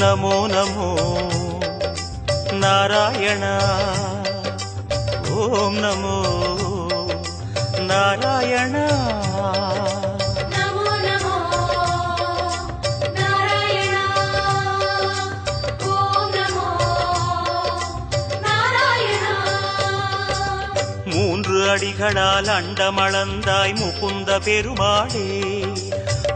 நமோ நமோ நாராயண ஓம் நமோ நாராயண மூன்று அடிகளால் அண்டமளந்தாய் முகுந்த பெருமாளே।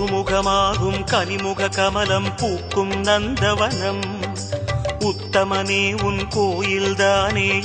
ஒருமுகமாகும் கனிமுக கமலம் பூக்கும் நந்தவனம். உத்தமனே உன் கோயில்தானே